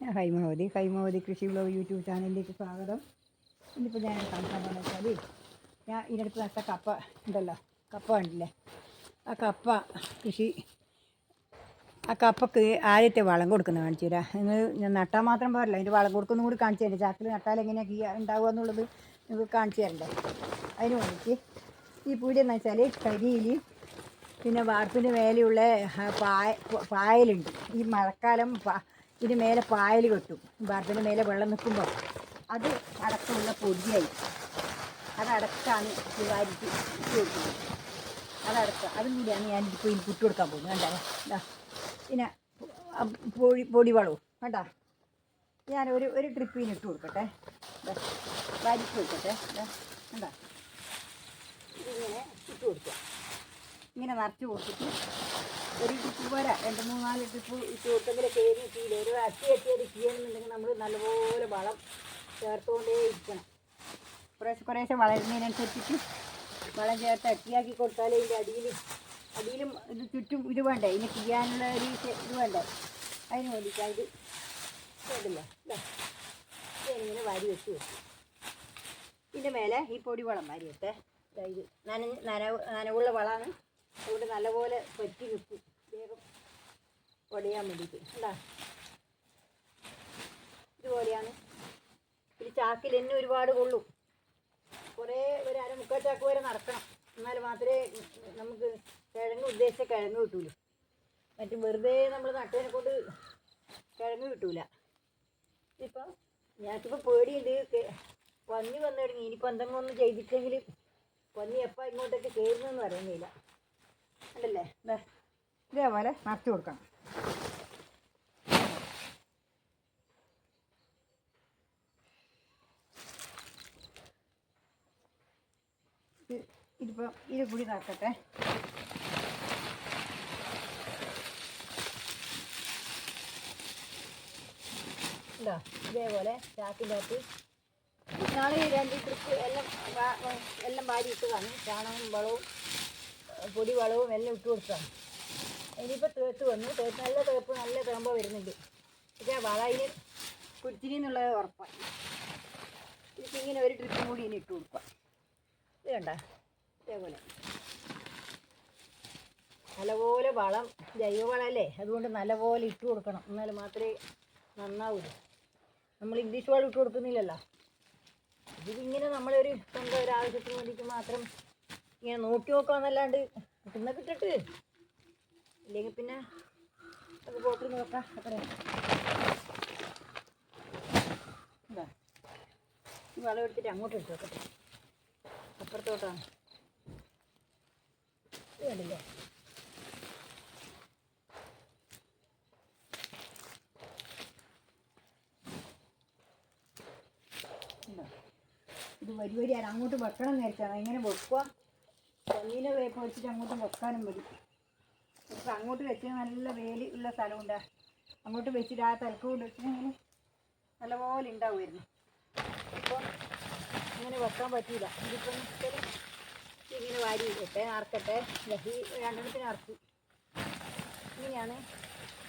ഞാൻ ഹൈമാവതി ഹൈമാവതി കൃഷി blog YouTube ചാനലിലേക്ക് സ്വാഗതം. ഇന്നിപ്പോൾ ഞാൻ കാണിക്കാൻ പോകുന്നത് വെച്ചാൽ ഞാൻ ഇതിനടുത്ത് നട്ട കപ്പ ഉണ്ടല്ലോ കപ്പ ഉണ്ടല്ലേ ആ കപ്പ കൃഷി ആ കപ്പക്ക് ആദ്യത്തെ വളം കൊടുക്കുന്നത് കാണിച്ചു തരാം. നിങ്ങൾ ഞാൻ നട്ടാൽ മാത്രം പോരല്ല അതിന്റെ വളം കൊടുക്കുന്ന കൂടി കാണിച്ചു തരാം. ചാക്കിൽ നട്ടാൽ എങ്ങനെയാണ് ഉണ്ടാവുക എന്നുള്ളത് നിങ്ങൾക്ക് കാണിച്ചു തരണ്ടേ? അതിന് വേണ്ടിയിട്ട് ഈ പൂടി എന്ന് വെച്ചാൽ കരിയിൽ പിന്നെ വാർപ്പിന്റെ മേലെയുള്ള പായ പായലുണ്ട്. ഈ മഴക്കാലം ഇതിന് മേലെ പായൽ കെട്ടും. ബർബിന് മേലെ വെള്ളം നിൽക്കുമ്പോൾ അത് അടക്കമുള്ള പൊടിയായി. അതടക്കാണ് ഈ അതടക്ക അതും കൂടിയാണ് ഞാൻ ഇപ്പോൾ ഇനി പുട്ട് കൊടുക്കാൻ പോകുന്നത്. കണ്ടോ? പിന്നെ പൊടി പൊടി വളവും. കണ്ടോ? ഞാൻ ഒരു ഒരു ട്രിപ്പിന് ഇട്ട് കൊടുക്കട്ടെ. വാരിക്ക് കൊടുക്കട്ടെ കണ്ടോ? ഇതിങ്ങനെ ഇട്ട് കൊടുക്കുക. ഇങ്ങനെ നിറച്ച് കൊടുത്തിട്ട് ഒരു ട്രിപ്പ് പോരാ രണ്ട് മൂന്നാൽ ട്രിപ്പ് ഈ കൊടുത്തെങ്കിൽ കയറി ഇട്ടില്ല ഒരു അട്ടി അട്ടി ചെയ്യണമെന്നുണ്ടെങ്കിൽ നമ്മൾ നല്ലപോലെ വളം ചേർത്തുകൊണ്ടേ ഇരിക്കണം. കുറേശ്ശെ കുറേശ്ശെ വളരുന്നതിനനുസരിച്ചിട്ട് വളം ചേർത്ത് അട്ടിയാക്കി കൊടുത്താലേ ഇതിന്റെ അടിയിൽ അടിയിലും ഇത് ചുറ്റും ഇത് വേണ്ടേ? ഇതിന് ചെയ്യാനുള്ള ഒരു ഇത് വേണ്ടേ? അതിന് വേണ്ടിയിട്ടാണ് ഇത്. കേട്ടില്ല ഇങ്ങനെ വാരി വെച്ച് വെക്കും. ഇതിന്റെ മേലെ ഈ പൊടി വളം വാരി വെക്കേ ഇത് നനഞ്ഞ് നനവ് നനവുള്ള വളമാണ്. അതുകൊണ്ട് നല്ലപോലെ പറ്റി നിൽക്കും വേഗം ഒടയാൻ വേണ്ടിയിട്ട്. എന്താ ഇതുപോലെയാണ് ഒരു ചാക്കിൽ എന്നെ ഒരുപാട് കൊള്ളും. കുറേ ഒരു അര മുക്കാൽ ചാക്ക് വരെ നടക്കണം. എന്നാൽ മാത്രമേ നമുക്ക് കിഴങ്ങ് ഉദ്ദേശിച്ച കിഴങ്ങ് കിട്ടൂലൂ. മറ്റു വെറുതെ നമ്മൾ നട്ടതിനെ കൊണ്ട് കിഴങ്ങ് കിട്ടൂല. ഇപ്പം ഞങ്ങൾക്കിപ്പോൾ പേടിയുണ്ട്. പന്നി വന്നു തുടങ്ങി. ഇനിയിപ്പോൾ എന്തെങ്കിലും ഒന്ന് ചെയ്തിട്ടെങ്കിൽ പന്നി എപ്പോൾ ഇങ്ങോട്ടൊക്കെ കയറുന്നതെന്ന് അറിയുന്നില്ല അല്ലല്ലേ ദേ, ഇതേപോലെ നിറച്ച് കൊടുക്കണം. ഇത് ഇതിപ്പോൾ ഇത് കൂടി നിറക്കട്ടെ. ഇതാ ഇതേപോലെ ചാക്കിന്റെ അകത്ത് നാളെ ഈ രണ്ട് ട്രിപ്പ് എല്ലാം എല്ലാം വാരി ഇട്ടതാണ്. ചാണകവും വളവും പൊടി വളവും എല്ലാം ഇട്ട് കൊടുത്തതാണ്. ഇനിയിപ്പോൾ തേത്ത് വന്നു. തേത്ത് നല്ല തേപ്പ് നല്ല തേമ്പ വരുന്നുണ്ട്. പക്ഷേ വളയിൽ എന്നുള്ളത് ഉറപ്പാണ് ഇതിപ്പോൾ ഇങ്ങനെ ഒരു ട്രിപ്പും കൂടി ഇനി ഇട്ട് കൊടുക്കാം. ഇത് കണ്ട? ഇതേപോലെ. നല്ലപോലെ വളം ജൈവവളമല്ലേ അതുകൊണ്ട് നല്ലപോലെ ഇട്ട് കൊടുക്കണം. എന്നാൽ മാത്രമേ നന്നാവൂ. നമ്മൾ ഇംഗ്ലീഷ് വളം ഇട്ട് കൊടുക്കുന്നില്ലല്ലോ. ഇതിങ്ങനെ നമ്മളൊരു സ്വന്തം ഒരു ആവശ്യത്തിന് വേണ്ടിയിട്ട് മാത്രം ഇങ്ങനെ നോക്കി നോക്കാന്നല്ലാണ്ട് കിട്ടുന്ന കിട്ടട്ട്. ഇല്ലെങ്കിൽ പിന്നെ അത് ബോട്ടിൽ നോക്കാം അത്രേ എന്താ വളം എടുത്തിട്ട് അങ്ങോട്ട് എടുത്ത് വെക്കട്ടെ. അപ്പുറത്തോട്ടാണ്. വേണ്ടില്ലേ ഇത്. വരി വരിയാണ് അങ്ങോട്ട് വെക്കണം നേരത്തെ എങ്ങനെ വെക്കുക ചെമ്മീനെ വേപ്പ് വെച്ചിട്ട് അങ്ങോട്ട് വെക്കാനും മതി ഇപ്പം അങ്ങോട്ട് വെച്ച് നല്ല വേലി ഉള്ള സ്ഥലമുണ്ട്. അങ്ങോട്ട് വെച്ചിട്ട് ആ തലക്ക് കൊണ്ട് വെച്ചിങ്ങനെ നല്ലപോലെ ഉണ്ടാവുമായിരുന്നു ഇപ്പം ഇങ്ങനെ വെക്കാൻ പറ്റിയില്ല ഇതിപ്പം ഇങ്ങനെ വാരി ഇട്ടെ അറക്കട്ടെ. ലഹി രണ്ടെണ്ണത്തിന് അറക്കി. ഇങ്ങനെയാണ്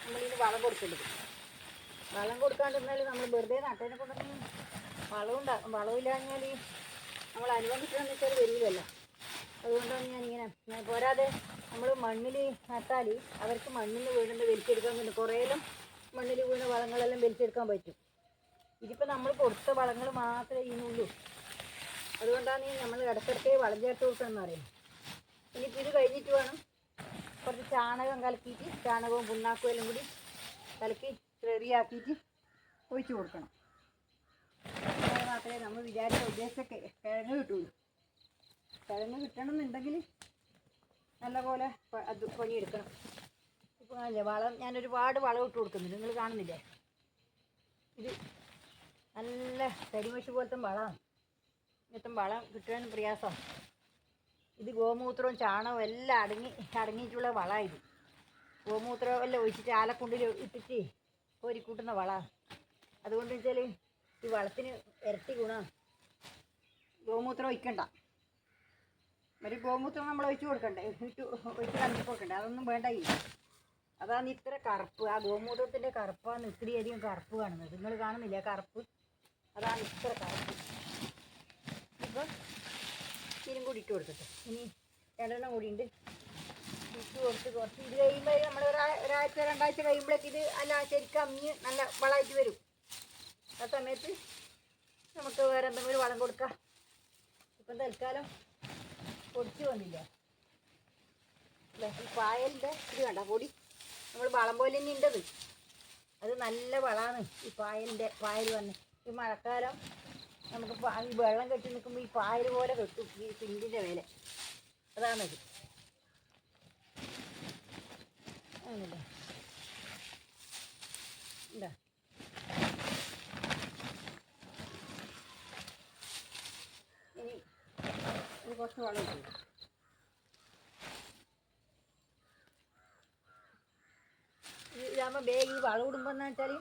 നമ്മളിതിന് വളം കൊടുക്കേണ്ടത്. വളം കൊടുക്കാണ്ടിരുന്നാൽ നമ്മൾ വെറുതെ നട്ടതിനെ കൊണ്ടെങ്കിൽ വളവും വളവില്ലാഞ്ഞാൽ നമ്മൾ അനുബന്ധിച്ചതെന്ന് വെച്ചാൽ വരില്ലല്ലോ അതുകൊണ്ടാണ് ഞാനിങ്ങനെ ഞാൻ പോരാതെ നമ്മൾ മണ്ണിൽ നട്ടാൽ അവർക്ക് മണ്ണിൽ വീഴുന്നത് വലിച്ചെടുക്കാൻ പറ്റും കുറേയെല്ലാം മണ്ണിൽ വീണ വളങ്ങളെല്ലാം വലിച്ചെടുക്കാൻ പറ്റും. ഇതിപ്പോൾ നമ്മൾ കൊടുത്ത വളങ്ങൾ മാത്രമേ ഇതിനുള്ളൂ അതുകൊണ്ടാണ് നമ്മൾ ഇടയ്ക്കിടയ്ക്ക് വളം ചേർത്ത് കൊടുക്കണമെന്ന് പറയുന്നത്. ഇനിയിപ്പോൾ ഇത് കഴിഞ്ഞിട്ട് വേണം കുറച്ച് ചാണകം കലക്കിയിട്ട് ചാണകവും പുണ്ണാക്കും എല്ലാം കൂടി കലക്കി ചെറിയാക്കിയിട്ട് ഒഴിച്ചു കൊടുക്കണം. അത് മാത്രമേ നമ്മൾ വിചാരിച്ച ഉദ്ദേശമൊക്കെ കിഴങ്ങ് കിട്ടുള്ളൂ. കിഴങ്ങ് കിട്ടണമെന്നുണ്ടെങ്കിൽ നല്ലപോലെ അത് പണിയെടുക്കണം. ഇപ്പോൾ അല്ലേ വളം ഞാൻ ഒരുപാട് വളം ഇട്ട് കൊടുക്കുന്നുണ്ട്. നിങ്ങൾ കാണുന്നില്ലേ? ഇത് നല്ല കരിമഷി പോലത്തെ വളമാണ് ഇങ്ങനത്തെ വളം കിട്ടാൻ പ്രയാസം. ഇത് ഗോമൂത്രവും ചാണകവും എല്ലാം അടങ്ങി അടങ്ങിയിട്ടുള്ള വളമാണ് ഇത്. ഗോമൂത്രം എല്ലാം ഒഴിച്ചിട്ട് ആലക്കുണ്ടിൽ ഇട്ടിട്ട് കോരിക്കൂട്ടുന്ന വളമാണ് അതുകൊണ്ട് വെച്ചാൽ ഈ വളത്തിന് ഇരട്ടി ഗുണമാണ് ഗോമൂത്രം ഒഴിക്കണ്ട. ഒരു ഗോമൂത്രം നമ്മൾ ഒഴിച്ചു കൊടുക്കണ്ടേ? ഒഴിച്ച് ഒഴിച്ച് കണ്ടു കൊടുക്കണ്ടേ? അതൊന്നും വേണ്ട ഇല്ല അതാണ് ഇത്ര കറുപ്പ്. ആ ഗോമൂത്രത്തിന്റെ കറുപ്പാണ് ഇത്തിരി അധികം കറുപ്പ് കാണുന്നത്. നിങ്ങൾ കാണുന്നില്ല കറുപ്പ്? അതാണ് ഇത്ര കറുപ്പ്. ഇപ്പൊ ഇതിനും കൂടി ഇട്ട് കൊടുക്കട്ടെ. ഇനി രണ്ടെണ്ണം കൂടി ഉണ്ട്. ഇട്ട് കൊടുത്ത് കുറച്ച് ഇത് കഴിയുമ്പോൾ നമ്മൾ ഒരാഴ്ച രണ്ടാഴ്ച കഴിയുമ്പോഴേക്ക് ഇത് അല്ല ശരിക്കും അമ്മിഞ്ഞ് നല്ല വളമായിട്ട് വരും. ആ സമയത്ത് നമുക്ക് വേറെ എന്തെങ്കിലും വളം കൊടുക്കാം. ഇപ്പം തൽക്കാലം പൊടിച്ച് വന്നില്ല? പായലിന്റെ ഇത് കണ്ട പൊടി? നമ്മൾ വളം പോലെ തന്നെ ഉണ്ടത്. അത് നല്ല വളമാണ് ഈ പായലിന്റെ പായൽ വന്ന്. ഈ മഴക്കാലം നമുക്ക് ഈ വെള്ളം കെട്ടി നിൽക്കുമ്പോൾ ഈ പായൽ പോലെ കെട്ടും ഈ പിണ്ടിന്റെ മേലെ. അതാണത്. അങ്ങനെയല്ലേ എന്താ ഇനി ഇനി കുറച്ച് വളം ഇട്ടു ഇതാകുമ്പോൾ വേഗം ഈ വളം ഇടുമ്പോൾ എന്ന് വെച്ചാൽ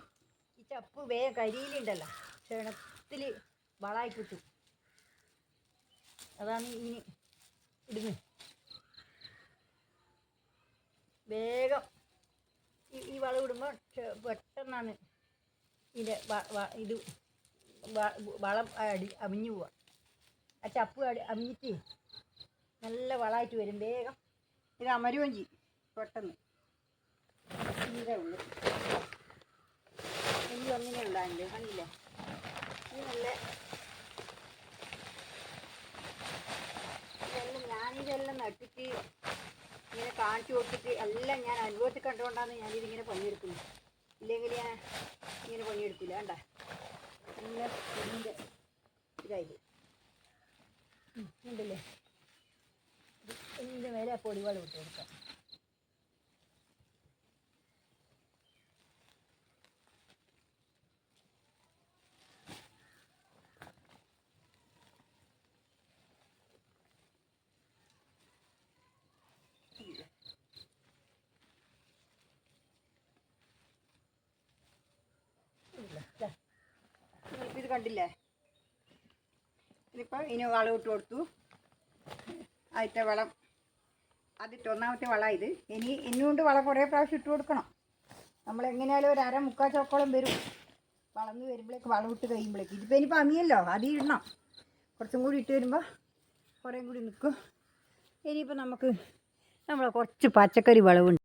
ഈ ചപ്പ് വേഗം കരിയിലുണ്ടല്ലോ ക്ഷണത്തിൽ വളമായി കിട്ടും. അതാണ് ഇനി ഇടുന്നത് വേഗം ഈ വളം ഇടുമ്പോൾ പെട്ടെന്നാണ് ഇതിന്റെ ഇത് വളം അടി അമിഞ്ഞു പോവുക ആ ചപ്പ് അടി അമ്മിറ്റ് നല്ല വളമായിട്ട് വരും വേഗം. ഇത് അമരുവഞ്ചി പെട്ടെന്ന്. ഇതേ ഉള്ളു. ഇനി ഒന്നിനെ ഉണ്ടായില്ലേ? കണ്ടില്ലേ? ഇത് നല്ല ഇതെല്ലാം ഞാനിതെല്ലാം നട്ടിട്ട് ഇങ്ങനെ കാണിച്ചു കൊടുത്തിട്ട് എല്ലാം ഞാൻ അനുഭവത്തിൽ കണ്ടുകൊണ്ടാണ് ഞാനിതിങ്ങനെ പണിയെടുക്കുന്നത്. ഇല്ലെങ്കിൽ ഞാൻ ഇങ്ങനെ പണിയെടുക്കില്ല. കണ്ട? നല്ല ഉം, ഉണ്ടല്ലേ? ഇത് ഇതിന്റെ മേലെ ആ പൊടിവളം ഇട്ട് കൊടുക്കാം. ഇത് കണ്ടില്ലേ? ഇതിപ്പോൾ ഇനി വളം ഇട്ട് കൊടുത്തു. ആദ്യത്തെ വളം. ആദ്യത്തെ ഒന്നാമത്തെ വളം ഇത്. ഇനി ഇന്നുകൊണ്ട് വളം കുറേ പ്രാവശ്യം ഇട്ട് കൊടുക്കണം. നമ്മൾ എങ്ങനെയാലും ഒരു അര മുക്കാൽ ചോക്കോളം വരും. വളർന്ന് വരുമ്പോഴേക്ക് വളം ഇട്ട് കഴിയുമ്പോഴേക്ക്. ഇതിപ്പോൾ ഇനിയിപ്പോൾ അമിയല്ലോ അത് ഇടണം. കുറച്ചും കൂടി ഇട്ട് വരുമ്പോൾ കുറേം കൂടി നിൽക്കും. ഇനിയിപ്പോൾ നമുക്ക് നമ്മൾ കുറച്ച് പച്ചക്കറി വളവുണ്ട്.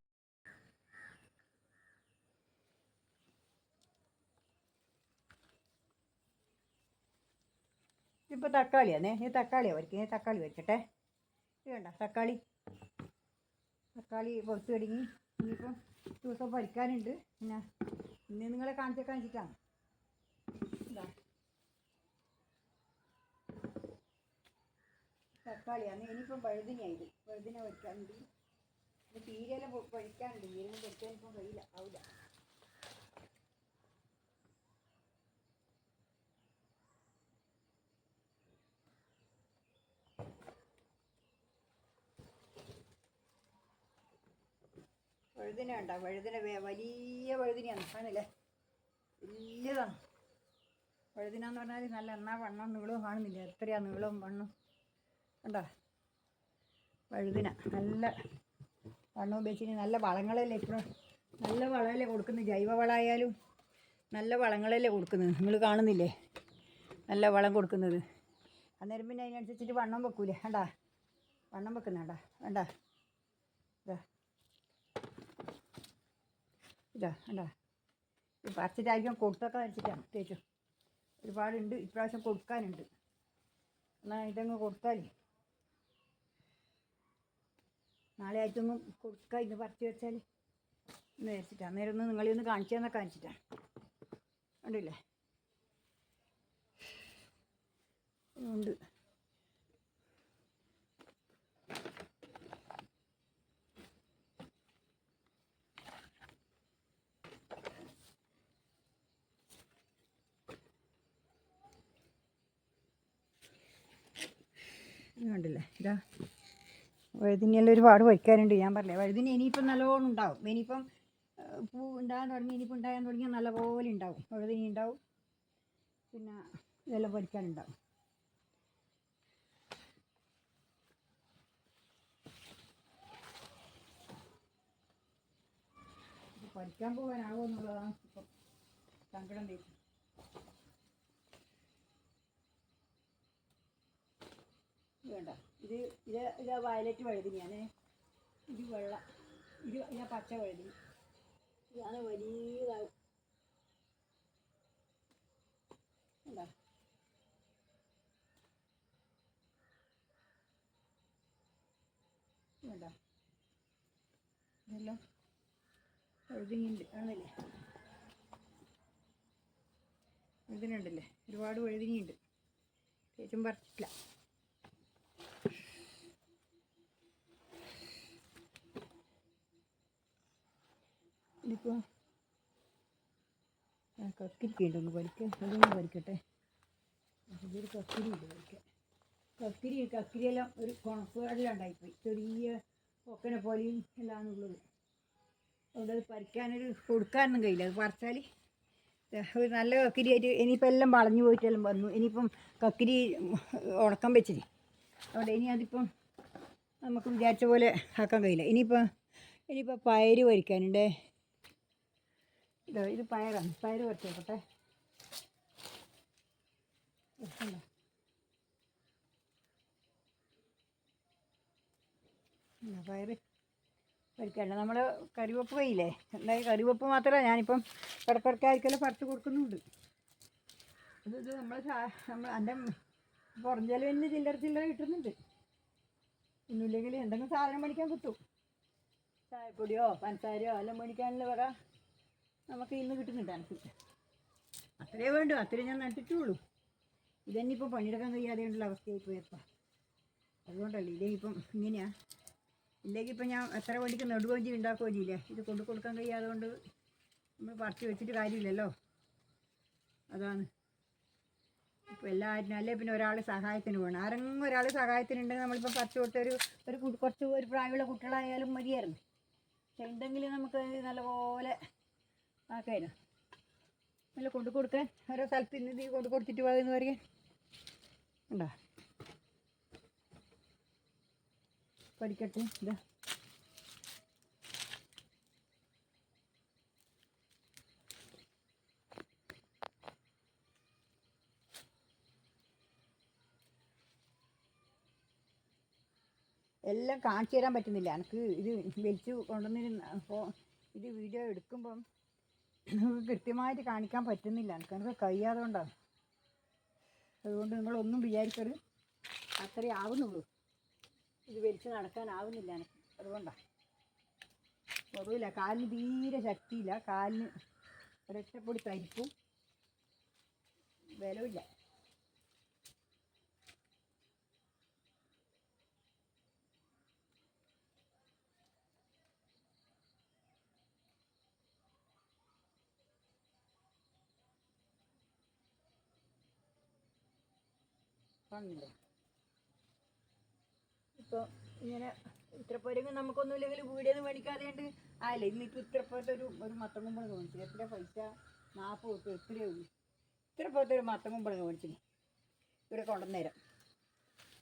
ഇപ്പോൾ തക്കാളിയാണേ നീ തക്കാളിയാണ് വരയ്ക്കുന്നത് തക്കാളി വരയ്ക്കട്ടെ. ഇത് വേണ്ട തക്കാളി. തക്കാളി പുറത്ത് തുടങ്ങി ഇനിയിപ്പം ദിവസം പരിക്കാനുണ്ട് പിന്നെ ഇന്ന് നിങ്ങളെ കാണിച്ച കാണിച്ചിട്ടാണ് ഇതാ. തക്കാളിയാണ് ഇനിയിപ്പം വഴുതിനായത് വഴുതിനെ വരയ്ക്കാനുണ്ട്. ഇത് തീരെല്ലാം പഴിക്കാനുണ്ട് തീരെ വെക്കാൻ ഇപ്പം കഴിയില്ല. ആവില്ല വഴുതിന ഉണ്ട? വഴുതിന വലിയ വഴുതിനയാണ്. കാണില്ലേ? വലിയതാണ്. വഴുതിന എന്ന് പറഞ്ഞാൽ നല്ല എണ്ണ വണ്ണം നീളവും കാണുന്നില്ല. എത്രയാ നീളവും വണ്ണും? കണ്ടോ? വഴുതിന. നല്ല വണ്ണം ഉപയോഗിച്ചിട്ട് നല്ല വളങ്ങളല്ലേ ഇപ്പോഴും നല്ല വളമല്ലേ കൊടുക്കുന്നത്? ജൈവ വളമായാലും നല്ല വളങ്ങളല്ലേ കൊടുക്കുന്നത്? നിങ്ങൾ കാണുന്നില്ലേ? നല്ല വളം കൊടുക്കുന്നത്. അന്നേരം പിന്നെ അതിനനുസരിച്ചിട്ട് വണ്ണം വെക്കൂലേ? വേണ്ട വണ്ണം വെക്കുന്നുണ്ടാ വേണ്ട ഇതാ ഇതാ അല്ല പറിച്ചിട്ടായിരിക്കും കൊടുത്തൊക്കെ വെച്ചിട്ടാണ്. തേച്ചു. ഒരുപാടുണ്ട്. ഇപ്രാവശ്യം കൊടുക്കാനുണ്ട്. എന്നാൽ ഇതങ്ങ് കൊടുത്താലേ നാളെ ആയിട്ടൊന്നും കൊടുക്കാം ഇന്ന് പറിച്ച് വെച്ചാൽ ഇന്ന് വെച്ചിട്ടാണ് അന്നേരം ഒന്ന് നിങ്ങളെ ഒന്ന് കാണിച്ചു തന്നെ കാണിച്ചിട്ടാണ് കണ്ടില്ലേ? ഉണ്ട്. ഇത് കണ്ടില്ലേ? ഇതാ. വഴുതിനെല്ലാം ഒരുപാട് വയ്ക്കാനുണ്ട്. ഞാൻ പറഞ്ഞില്ലേ വഴുതിന് ഇനിയിപ്പം നല്ലോണം ഉണ്ടാവും. ഇനിയിപ്പം പൂ ഉണ്ടാകാൻ തുടങ്ങി ഇനിയിപ്പോൾ ഉണ്ടാകാൻ തുടങ്ങിയാൽ നല്ലപോലെ ഉണ്ടാവും. വഴുതിനി ഉണ്ടാവും. പിന്നെ ഇതെല്ലാം പഠിക്കാനുണ്ടാവും പഠിക്കാൻ പോകാനാവോ എന്നുള്ളതാണ് ഇപ്പം സങ്കടം തീരുന്നത് വേണ്ട ഇത് ഇത് ഇത് വയലറ്റ് വഴുതിനിയാണ് ഇത് വെള്ള ഇത് ഇത് പച്ച വഴുതിനി ഇതാണ് വലിയതാവും കണ്ടോ? വേണ്ട ഇതെല്ലാം വഴുതിനിയുണ്ട് ആണല്ലേ? വഴുതിനുണ്ടല്ലേ? ഒരുപാട് വഴുതിനിയുണ്ട് തേച്ചും പറിച്ചിട്ടില്ല. ഇതിപ്പോൾ കക്കിരിക്കുണ്ട് ഒന്ന് പഠിക്കാൻ അതൊന്ന് വലിക്കട്ടെ. ഇതൊരു കക്കിരി ഉണ്ട് പഠിക്കാൻ കക്കിരി കക്കിരിയെല്ലാം ഒരു കുണക്കുകാടെല്ലാം ഉണ്ടായിപ്പോയി ചെറിയ ഒക്കനെ പോലെയും എല്ലാം ഉള്ളത്. അതുകൊണ്ട് അത് പറിക്കാനൊരു കൊടുക്കാനൊന്നും കഴിയില്ല. അത് പറിച്ചാൽ ഒരു നല്ല കക്കിരിയായിട്ട് ഇനിയിപ്പോൾ എല്ലാം വളഞ്ഞു പോയിട്ടെല്ലാം വന്നു. ഇനിയിപ്പം കക്കിരി ഉണക്കം വെച്ചിന്. അതുകൊണ്ട് ഇനി അതിപ്പം നമുക്ക് വിചാരിച്ച പോലെ ആക്കാൻ കഴിയില്ല. ഇനിയിപ്പോൾ ഇനിയിപ്പോൾ പയർ പറിക്കാനുണ്ടേ ഇതോ ഇത് പയറാണ്. പയർ കുറച്ച് നോക്കട്ടെ പയർ പരിക്കല്ല നമ്മൾ കറിവെപ്പ് കയ്യില്ലേ എന്തായാലും കറിവെപ്പ് മാത്രമേ ഞാനിപ്പം ഇടക്കിടക്കായിരിക്കലും പറിച്ച് കൊടുക്കുന്നുണ്ട്. ഇത് ഇത് നമ്മൾ നമ്മൾ എന്റെ പുറം തന്നെ ചില്ലറ ചില്ലറ കിട്ടുന്നുണ്ട്. ഒന്നുമില്ലെങ്കിൽ എന്തെങ്കിലും സാധനം മേടിക്കാൻ കിട്ടും. ചായപ്പൊടിയോ പഞ്ചസാരയോ എല്ലാം മേടിക്കാനുള്ള വക നമുക്ക് ഇന്ന് കിട്ടുന്നുണ്ട് അനക്കിട്ട് അത്രേ വേണ്ടു അത്രേ ഞാൻ നട്ടിട്ടുള്ളൂ ഇതന്നെ ഇപ്പം പണിയെടുക്കാൻ കഴിയാതെയുള്ള അവസ്ഥയായി പോയപ്പോൾ അതുകൊണ്ടല്ലേ ഇല്ലെങ്കിൽ ഇപ്പം ഇങ്ങനെയാ. ഇല്ലെങ്കിൽ ഇപ്പം ഞാൻ എത്ര വണ്ടിക്ക് നെടുകോഞ്ചി ഉണ്ടാക്കുകയും ചെയ്യില്ലേ? ഇത് കൊണ്ടു കൊടുക്കാൻ കഴിയാതെ കൊണ്ട് നമ്മൾ പറിച്ച് വെച്ചിട്ട് കാര്യമില്ലല്ലോ. അതാണ്. ഇപ്പോൾ എല്ലാവരും അല്ലേ പിന്നെ ഒരാൾ സഹായത്തിന് വേണം ആരെങ്കിലും ഒരാൾ സഹായത്തിനുണ്ടെങ്കിൽ നമ്മളിപ്പോൾ പറിച്ച് കൊടുത്ത ഒരു കുറച്ച് ഒരു പ്രായമുള്ള കുട്ടികളായാലും മതിയായിരുന്നു. പക്ഷെ ഉണ്ടെങ്കിൽ നമുക്ക് നല്ലപോലെ ആക്കായിരുന്നു നല്ല കൊണ്ടു കൊടുക്കാൻ ഓരോ സ്ഥലത്ത് ഇന്ന് നീ കൊണ്ടു കൊടുത്തിട്ട് പോകുന്ന പറയാൻ ഉണ്ടോ? പഠിക്കട്ടെ ഇതാ. എല്ലാം കാണിച്ചു തരാൻ പറ്റുന്നില്ല. എനിക്ക് ഇത് വലിച്ചു കൊണ്ടുവന്നിരുന്ന ഇത് വീഡിയോ എടുക്കുമ്പം നമുക്ക് കൃത്യമായിട്ട് കാണിക്കാൻ പറ്റുന്നില്ല. എനിക്ക് എനിക്ക് കഴിയാതെ കൊണ്ടാണ് അതുകൊണ്ട് നിങ്ങളൊന്നും വിചാരിക്കരുത്. അത്രേ ആവുന്നുള്ളൂ. ഇത് വലിച്ചു നടക്കാനാവുന്നില്ല എനിക്ക്. അതുകൊണ്ടാണ് കുറവില്ല കാലിന് തീരെ ശക്തിയില്ല. കാലിന് ഒരൊറ്റപ്പൊടി തരിപ്പും ബലമില്ല കാണില്ലേ ഇപ്പോൾ ഇങ്ങനെ ഇത്രപ്പോരെങ്കിലും നമുക്കൊന്നുമില്ലെങ്കിൽ വീഡിയോ ഒന്നും മേടിക്കാതെ ഉണ്ട് ആയില്ല ഇന്നിപ്പോൾ ഇത്രപ്പോലത്തെ ഒരു ഒരു മത്തം കുമ്പളം മേടിച്ചു എത്ര പൈസ? നാൽപ്പത് തൊട്ട് എത്രയേ ഉള്ളൂ? ഇത്രപ്പോഴത്തെ ഒരു മത്തം കുമ്പളം മേടിച്ചിന് ഇവിടെ കൊണ്ടുവന്നേരം.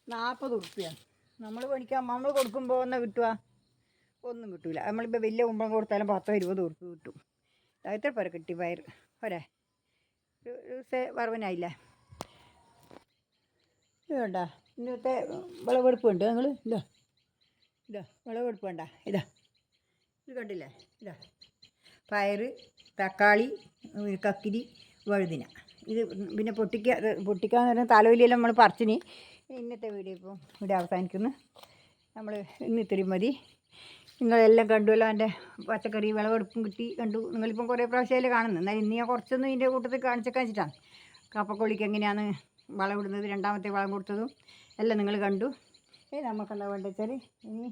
നാൽപ്പത് ഉറുപ്പിയ നമ്മൾ മേടിക്കാൻ നമ്മൾ കൊടുക്കുമ്പോൾ എന്നാ കിട്ടുക? ഒന്നും കിട്ടൂല. നമ്മളിപ്പോൾ വലിയ കുമ്പളം കൊടുത്താലും പത്തോ ഇരുപതോ ഉറുപ്പ് കിട്ടും. ഇത്ര പേരെ കിട്ടി പയർ ഒരു. ഒരു വറവനായില്ലേ? വേണ്ട ഇന്നത്തെ വിളവെടുപ്പ് ഉണ്ട് നിങ്ങൾ ഇതാ. ഇതാ വിളവെടുപ്പ് വേണ്ട ഇതാ. ഇത് കണ്ടില്ലേ? ഇതാ. പയറ് തക്കാളി കക്കിരി വഴുതിന. ഇത് പിന്നെ പൊട്ടിക്ക പൊട്ടിക്കാൻ പറഞ്ഞാൽ തലവലിയെല്ലാം നമ്മൾ പറിച്ചിന്. ഇന്നത്തെ വീഡിയോ ഇപ്പോൾ ഇവിടെ അവസാനിക്കുന്നു. നമ്മൾ ഇന്ന് ഇത്രയും മതി. നിങ്ങളെല്ലാം കണ്ടുവല്ലോ എന്റെ പച്ചക്കറി വിളവെടുപ്പും കിട്ടി. കണ്ടു. നിങ്ങളിപ്പം കുറേ പ്രാവശ്യമല്ലേ കാണുന്നത്. എന്നാൽ ഇന്ന് ഞാൻ കുറച്ചൊന്നും ഇതിന്റെ കൂട്ടത്തിൽ കാണിച്ചൊക്കെ വെച്ചിട്ടാണ് കപ്പക്കൊള്ളിക്ക് എങ്ങനെയാണ് വളമിടുന്നത് രണ്ടാമത്തെ വളം കൊടുത്തതും എല്ലാം നിങ്ങൾ കണ്ടു. ഏ നമുക്കെന്താ വേണ്ടത് വെച്ചാൽ ഇനി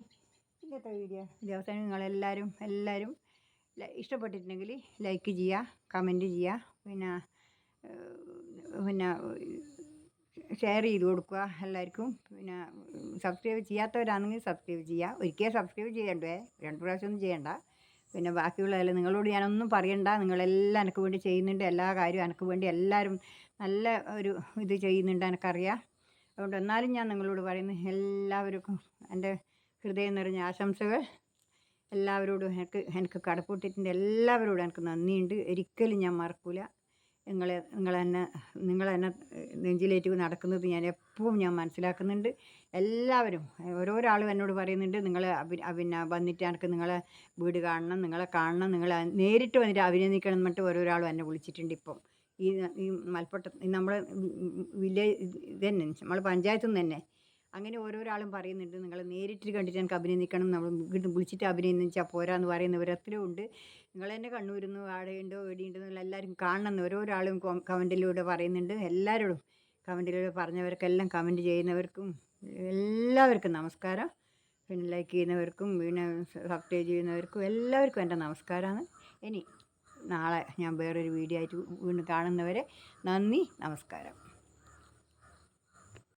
ഇന്നത്തെ വീഡിയോ ഇത് നിങ്ങളെല്ലാവരും എല്ലാവരും ഇഷ്ടപ്പെട്ടിട്ടുണ്ടെങ്കിൽ ലൈക്ക് ചെയ്യുക കമന്റ് ചെയ്യുക പിന്നെ പിന്നെ ഷെയർ ചെയ്ത് കൊടുക്കുക എല്ലാവർക്കും. പിന്നെ സബ്സ്ക്രൈബ് ചെയ്യാത്തവരാണെങ്കിൽ സബ്സ്ക്രൈബ് ചെയ്യുക ഒരിക്കലും സബ്സ്ക്രൈബ് ചെയ്യണ്ടേ? രണ്ട് പ്രാവശ്യം ഒന്നും ചെയ്യണ്ട. പിന്നെ ബാക്കിയുള്ളതല്ല നിങ്ങളോട് ഞാനൊന്നും പറയണ്ട. നിങ്ങളെല്ലാം എനിക്ക് വേണ്ടി ചെയ്യുന്നുണ്ട്. എല്ലാ കാര്യവും എനിക്ക് വേണ്ടി എല്ലാവരും നല്ല ഒരു ഇത് ചെയ്യുന്നുണ്ട് എനിക്കറിയാം. അതുകൊണ്ട് എന്നാലും ഞാൻ നിങ്ങളോട് പറയുന്നു എല്ലാവർക്കും എന്റെ ഹൃദയം നിറഞ്ഞ ആശംസകൾ. എല്ലാവരോടും എനിക്ക് എനിക്ക് കടപ്പെട്ടിട്ടുണ്ട്. എല്ലാവരോടും എനിക്ക് നന്ദിയുണ്ട്. ഒരിക്കലും ഞാൻ മറക്കൂല. നിങ്ങളെ നിങ്ങളെന്നെ നിങ്ങളെന്നെ നെഞ്ചിലേറ്റ് നടക്കുന്നത് ഞാൻ എപ്പോഴും ഞാൻ മനസ്സിലാക്കുന്നുണ്ട്. എല്ലാവരും ഓരോരാളും എന്നോട് പറയുന്നുണ്ട് നിങ്ങൾ പിന്നെ വന്നിട്ട് എനിക്ക് നിങ്ങളെ വീട് കാണണം നിങ്ങളെ കാണണം നിങ്ങളെ നേരിട്ട് വന്നിട്ട് അഭിനന്ദിക്കണം എന്ന് പറഞ്ഞിട്ട് ഓരോരാളും എന്നെ വിളിച്ചിട്ടുണ്ട് ഇപ്പം. ഈ ഈ മലപ്പുറത്ത് നമ്മളെ വില്ലേജ് ഇത് തന്നെ നമ്മളെ പഞ്ചായത്തിൽ നിന്ന് തന്നെ. അങ്ങനെ ഓരോരാളും പറയുന്നുണ്ട് നിങ്ങൾ നേരിട്ട് കണ്ടിട്ട് എനിക്ക് അഭിനന്ദിക്കണം. നമ്മൾ വീണ്ടും വിളിച്ചിട്ട് അഭിനന്ദിച്ചാൽ പോരാന്ന് എത്രയും ഉണ്ട്. നിങ്ങൾ തന്നെ കണ്ണൂരുന്നു ആടെയുണ്ടോ എവിടെയുണ്ടോ എന്നുള്ള എല്ലാവരും കാണണം എന്ന് ഓരോരാളും കമന്റിലൂടെ പറയുന്നുണ്ട്. എല്ലാവരോടും കമന്റിലൂടെ പറഞ്ഞവർക്കെല്ലാം കമന്റ് ചെയ്യുന്നവർക്കും എല്ലാവർക്കും നമസ്കാരം. പിന്നെ ലൈക്ക് ചെയ്യുന്നവർക്കും പിന്നെ സബ്സ്ക്രൈബ് ചെയ്യുന്നവർക്കും എല്ലാവർക്കും എന്റെ നമസ്കാരമാണ്. ഇനി നാളെ ഞാൻ വേറൊരു വീഡിയോ ആയിട്ട് വീണ്ടും കാണുന്നവരെ നന്ദി നമസ്കാരം.